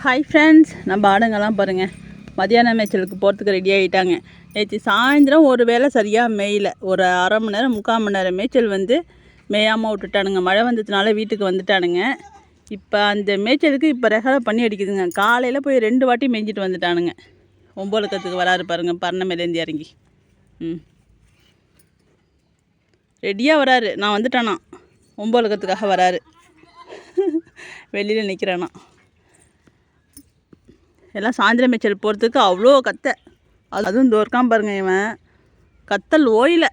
Hi friends நம்ம ஆடுங்கெல்லாம் பாருங்கள் மதியான மேய்ச்சலுக்கு போகிறதுக்கு ரெடி ஆகிட்டாங்க நேற்று சாயந்தரம் ஒரு வேளை சரியாக மேயல. ஒரு அரை மணி நேரம் முக்கால் மணி நேரம் மேய்ச்சல் வந்து மேயாமல் விட்டுட்டானுங்க. மழை வந்ததுனால வீட்டுக்கு வந்துட்டானுங்க. இப்போ அந்த மேய்ச்சலுக்கு இப்போ ரெகலை பண்ணி அடிக்குதுங்க. காலையில் போய் ரெண்டு வாட்டி மேய்ஞ்சிட்டு வந்துட்டானுங்க. ஒம்பதுக்கத்துக்கு வராரு பாருங்க. பர்ணமேலேருந்து இறங்கி. ம். ரெடியாக வராரு. நான் வந்துட்டேனா? ஒம்பதுக்கத்துக்காக வராரு. வெளியில் நிற்கிறேன்னா எல்லாம் சாயந்தரம் மேய்ச்சல் போகிறதுக்கு அவ்வளோ கத்த. அது- அதுவும் தோற்காம பாருங்க இவன். கத்தல் ஓயில.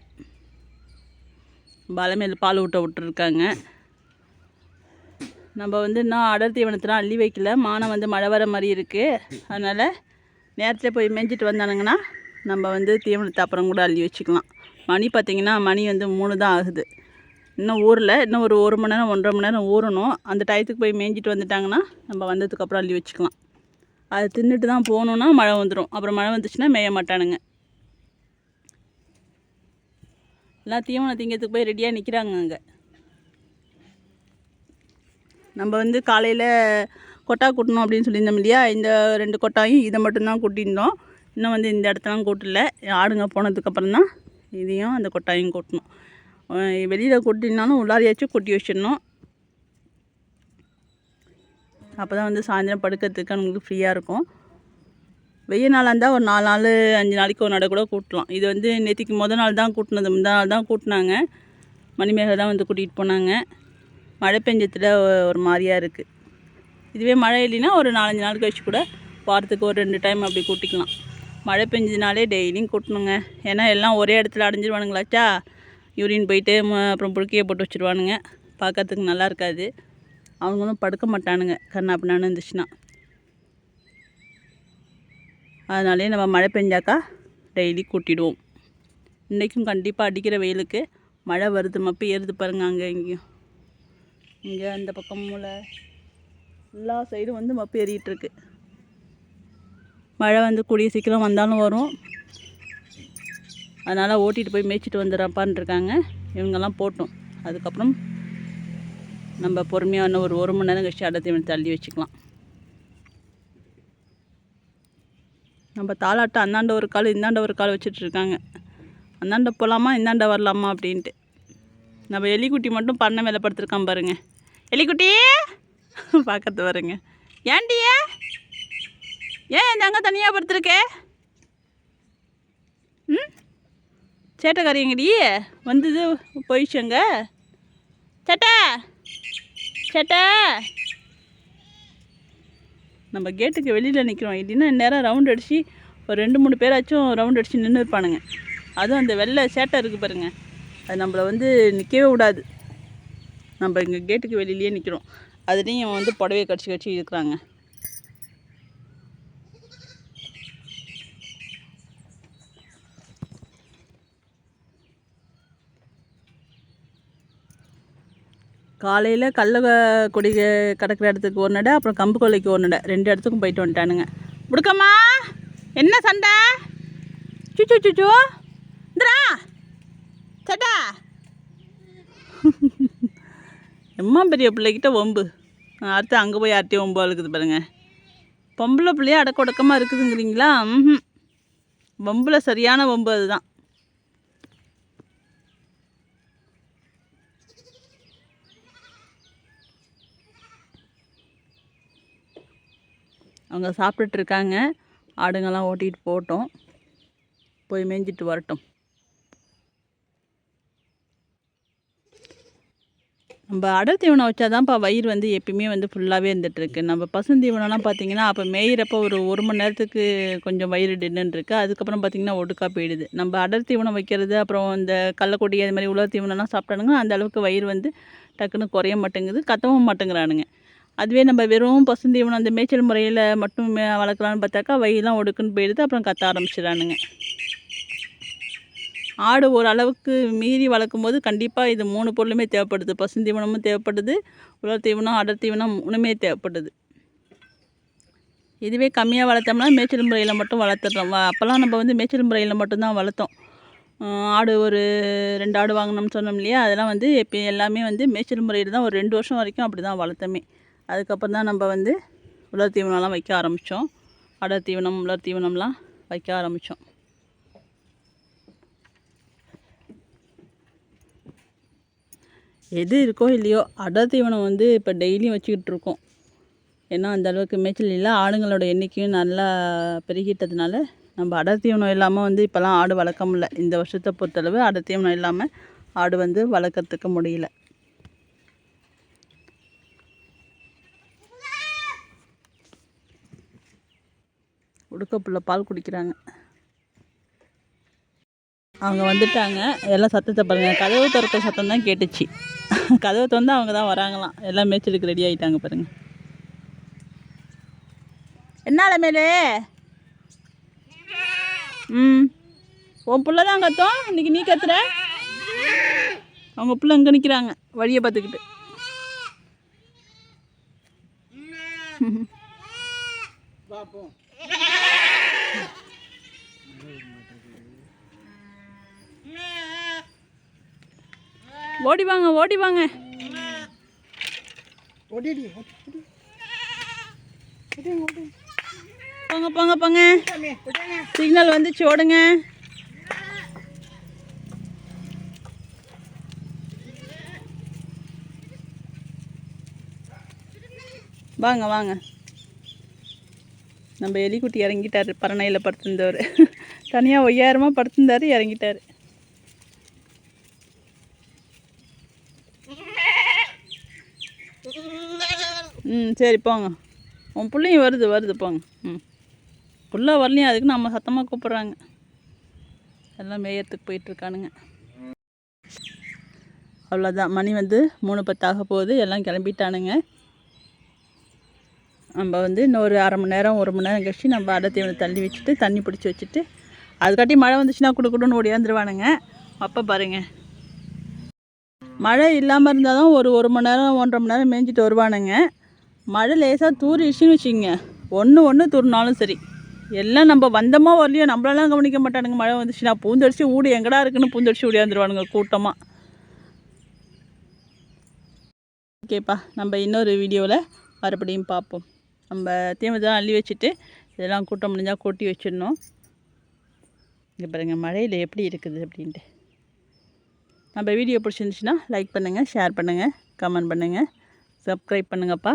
பலமேல் பால் ஊட்ட விட்டுருக்காங்க. நம்ம வந்து இன்னும் அடர் தீவனத்தெலாம் அள்ளி வைக்கல. மானம் வந்து மழை வர மாதிரி இருக்குது அதனால் நேரத்தில் போய் மேய்ஞ்சிட்டு வந்தானுங்கன்னா நம்ம வந்து தீவனத்தை அப்புறம் கூட அள்ளி வச்சுக்கலாம். மணி பார்த்திங்கன்னா மணி வந்து மூணு தான் ஆகுது. இன்னும் ஊரில் இன்னும் ஒரு ஒரு மணி நேரம் ஒன்றரை மணி நேரம் ஊறணும். அந்த டயத்துக்கு போய் மேய்ஞ்சிட்டு வந்துட்டாங்கன்னா நம்ம வந்ததுக்கப்புறம் அள்ளி வச்சுக்கலாம். அது தின்னுட்டு தான் போகணுன்னா மழை வந்துடும் அப்புறம் மழை வந்துச்சுன்னா மேய மாட்டானுங்க. எல்லாம் தீவனம் திங்கிறதுக்கு போய் ரெடியாக நிற்கிறாங்க அங்கே. நம்ம வந்து காலையில் கொட்டா கூட்டணும் அப்படின்னு சொல்லியிருந்தோம் இல்லையா? இந்த ரெண்டு கொட்டாயும் இதை மட்டும்தான் கூட்டியிருந்தோம். இன்னும் வந்து இந்த இடத்தெல்லாம் கூட்டல. ஆடுங்க போனதுக்கப்புறம் தான் இதையும் அந்த கொட்டாயும் கூட்டணும். வெளியில் கூட்டினாலும் உள்ளாரையாச்சும் கொட்டி வச்சிடணும். அப்போ தான் வந்து சாயந்தரம் படுக்கிறதுக்கு நமக்கு ஃப்ரீயாக இருக்கும். வெயில் நாளாக இருந்தால் ஒரு நாலு நாள் அஞ்சு நாளைக்கு ஒரு நடை கூட கூட்டலாம். இது வந்து நேற்றுக்கு முத நாள் தான் கூட்டினது. முந்தா நாள் தான் கூட்டினாங்க. மணிமேகலை தான் வந்து கூட்டிகிட்டு போனாங்க. மழை பெஞ்சத்தில் ஒரு மாதிரியாக இருக்குது இதுவே மழை இல்லைன்னா ஒரு நாலஞ்சு நாள் கழிச்சு கூட வாரத்துக்கு ஒரு ரெண்டு டைம் அப்படி கூட்டிக்கலாம். மழை பெஞ்சதுனாலே டெய்லியும் கூட்டணுங்க. ஏன்னா எல்லாம் ஒரே இடத்துல அடைஞ்சிருவானுங்களாச்சா? யூரின் போயிட்டு அப்புறம் புழுக்கையை போட்டு வச்சுருவானுங்க. பார்க்கறதுக்கு நல்லா இருக்காது. அவங்களும் படுக்க மாட்டானுங்க. கண்ணா பின்னான்னு இருந்துச்சுன்னா. அதனாலே நம்ம மழை பெஞ்சாக்கா டெய்லி கூட்டிடுவோம். இன்றைக்கும் கண்டிப்பாக அடிக்கிற வெயிலுக்கு மழை வருது. மப்பி ஏறுது பாருங்க அங்கே இங்கேயும். இங்கே அந்த பக்கம் மூளை எல்லா சைடும் வந்து மப்பு ஏறிகிட்ருக்கு மழை வந்து கூடிய சீக்கிரம் வந்தாலும் வரும். அதனால் ஓட்டிகிட்டு போய் மேய்ச்சிட்டு வந்துடுறப்பான்ருக்காங்க இவங்கெல்லாம் போட்டோம். அதுக்கப்புறம் நம்ம பொறுமையாக இன்னும் ஒரு ஒரு மணி நேரம் கழிச்சு அடை தீவனத்தை தள்ளி வச்சுக்கலாம். நம்ம தாளாட்டம் அந்தாண்ட ஒரு கால் இந்தாண்ட ஒரு கால் வச்சுட்ருக்காங்க அந்தாண்ட போகலாமா இந்தாண்ட வரலாமா அப்படின்ட்டு. நம்ம எலிக்குட்டி மட்டும் பண்ண மேலே படுத்துருக்கான் பாருங்க. எலிக்குட்டி! பார்க்கறது பாருங்க. ஏண்டியே ஏன் இந்த அங்கே தனியாக படுத்துருக்கே? ம்? சேட்டைக்காரியங்கடி வந்தது போயிடுச்சுங்க சேட்டை! சேட்டை. நம்ம கேட்டுக்கு வெளியில் நிற்கிறோம் இல்லைன்னா நேரம் ரவுண்ட் அடித்து ஒரு ரெண்டு மூணு பேராச்சும் ரவுண்ட் அடித்து நின்று இருப்பானுங்க. அதுவும் அந்த வெள்ளை சேட்டை இருக்குது பாருங்கள் அது நம்மளை வந்து நிற்கவே விடாது. நம்ம இங்கே கேட்டுக்கு வெளியிலேயே நிற்கிறோம் அதுலேயும் வந்து புடவையை கடிச்சு கடிச்சு இருக்கிறாங்க காலையில் கடல கொடி க- இடத்துக்கு ஒரு நடை அப்புறம் கம்பு கொல்லைக்கு ஒரு நடை. ரெண்டு இடத்துக்கும் போயிட்டு வந்துட்டானுங்க. முடுக்கம்மா! என்ன சண்டை? சுச்சு சுச்சு இந்தரா சட்டா! எம்மா பெரிய பிள்ளைக்கிட்ட ஒம்பு அடுத்து அங்கே போய் யார்ட்டையும் ஒம்பு அழுக்குது பாருங்க. பொம்பளை பிள்ளையே அடக்கொடக்கமாக இருக்குதுங்கிறீங்களா? ம் பொம்பளை சரியான ஒம்பு அதுதான். அவங்க சாப்பிட்டுட்டு இருக்காங்க ஆடுங்கெல்லாம் ஓட்டிகிட்டு போகட்டும் போய் மேய்ஞ்சிட்டு வரட்டும். நம்ம அடல் தீவனம் வச்சாதான்ப்பா வயிறு வந்து எப்பயுமே வந்து ஃபுல்லாகவே இருந்துகிட்ருக்கு நம்ம பசுந்தீவனம்லாம் பார்த்தீங்கன்னா அப்போ மேயிறப்ப ஒரு ஒரு மணி நேரத்துக்கு கொஞ்சம் வயிறு டின்னுருக்கு அதுக்கப்புறம் பார்த்திங்கன்னா ஒடுக்கா போயிடுது. நம்ம அடல் தீவனம் வைக்கிறது அப்புறம் இந்த கடலக்கொடி அது மாதிரி உலர் தீவனம்லாம் சாப்பிட்டானுங்க அந்த அளவுக்கு வயிறு வந்து டக்குன்னு குறைய மாட்டேங்குது. கத்தவும் மாட்டேங்கிறானுங்க. அதுவே நம்ம வெறும் பசுந்தீவனம் அந்த மேய்ச்சல் முறையில் மட்டும் வளர்க்கலான்னு பார்த்தாக்கா வயிறுலாம் ஒடுக்குன்னு போயிடுது. அப்புறம் கத்த ஆரம்பிச்சிடறானுங்க. ஆடு ஓரளவுக்கு மீறி வளர்க்கும் போது கண்டிப்பாக இது மூணு பொருளுமே தேவைப்படுது. பசுந்தீவனமும் தேவைப்படுது. உலர் தீவனம் அடர் தீவனம் மூணுமே தேவைப்படுது. இதுவே கம்மியாக வளர்த்தோம்னா மேய்ச்சல் முறையில் மட்டும் வளர்த்துட்றோம் அப்போல்லாம் நம்ம வந்து மேய்ச்சல் முறையில் மட்டும்தான் வளர்த்தோம். ஆடு ஒரு ரெண்டு ஆடு வாங்கினோம்னு சொன்னோம் இல்லையா? அதெல்லாம் வந்து இப்போ எல்லாமே வந்து மேய்ச்சல் முறையில் தான் ஒரு ரெண்டு வருஷம் வரைக்கும் அப்படி தான் வளர்த்தோமே. அதுக்கப்புறம் தான் நம்ம வந்து உலர் தீவனம்லாம் வைக்க ஆரம்பித்தோம் அடர் தீவனம் உலர் தீவனம்லாம் வைக்க ஆரம்பித்தோம் எது இருக்கோ இல்லையோ அடர் தீவனம் வந்து இப்போ டெய்லியும் வச்சுக்கிட்டு இருக்கோம். ஏன்னா அந்த அளவுக்கு மேய்ச்சல் இல்லை. ஆடுங்களோட எண்ணிக்கையும் நல்லா பெருகிட்டதுனால நம்ம அடர் தீவனம் இல்லாமல் வந்து இப்போல்லாம் ஆடு வளர்க்க முடியல. இந்த வருஷத்தை பொறுத்தளவு அடர் தீவனம் இல்லாமல் ஆடு வந்து வளர்க்குறதுக்கு முடியல. உடுக்க புள்ள பால் குடிக்கிறாங்க. அவங்க வந்துட்டாங்க. எல்லாம் சத்தத்தை பாருங்க. கதவு திறக்க சத்தம் தான் கேட்டுச்சு. கதவை திறந்து அவங்க தான் வராங்களாம். எல்லாம் மேய்ச்சலுக்கு ரெடி ஆகிட்டாங்க பாருங்க. என்னால மேலே ம். உன் புள்ள தான் கத்தோம் இன்னைக்கு நீ கத்துற? அவங்க பிள்ளை இங்கே நிற்கிறாங்க வழியை பார்த்துக்கிட்டு. ஓடி வாங்க ஓடி வாங்க. போங்க போங்க போங்க. சிக்னல் வந்துச்சு ஓடுங்க. வாங்க வாங்க. நம்ம எலிக்குட்டி இறங்கிட்டாரு பரணையில் படுத்திருந்தவர். தனியாக ஒய்யாயிரமாக படுத்திருந்தாரு இறங்கிட்டாரு. ம் சரி போங்க. உன் பிள்ளையும் வருது வருது போங்க. ம். புள்ள வரலையும் அதுக்கு நம்ம சத்தமாக கூப்பிட்றாங்க. எல்லாம் மேயத்துக்கு போயிட்டுருக்கானுங்க. அவ்வளோதான். மணி வந்து மூணு பத்தாக போகுது. எல்லாம் கிளம்பிட்டானுங்க. நம்ம வந்து இன்னொரு அரை மணி நேரம் ஒரு மணி நேரம் கழிச்சு நம்ம அடை தள்ளி வச்சுட்டு தண்ணி பிடிச்சி வச்சுட்டு அதுக்காட்டி மழை வந்துச்சுன்னா கொடுக்கணும்னு ஓடியாந்துருவானுங்க. அப்போ பாருங்க. மழை இல்லாமல் இருந்தால் தான் ஒரு ஒரு மணி நேரம் ஒன்றரை மணி நேரம் மேய்ஞ்சிட்டு வருவானுங்க. மழை லேசாக தூரிச்சுன்னு வச்சுக்கோங்க. ஒன்று ஒன்று தூரினாலும் சரி. எல்லாம் நம்ம வந்தமா வரலையோ நம்மளெல்லாம் கவனிக்க மாட்டானுங்க. மழை வந்துச்சுன்னா பூந்தடிச்சு ஊடு எங்கடா இருக்குன்னு பூந்தடிச்சு ஊடியாந்துருவானுங்க கூட்டமாக ஓகேப்பா நம்ம இன்னொரு வீடியோவில் மறுபடியும் பார்ப்போம். நம்ம தீமதெல்லாம் அள்ளி வச்சுட்டு இதெல்லாம் கூட்டம் முடிஞ்சால் கொட்டி வச்சிடணும். இங்கே பாருங்கள் மழையில் எப்படி இருக்குது அப்படின்ட்டு. நம்ம வீடியோ பிடிச்சிருந்துச்சுன்னா லைக் பண்ணுங்கள் ஷேர் பண்ணுங்கள் கமெண்ட் பண்ணுங்கள் சப்ஸ்கிரைப் பண்ணுங்கப்பா.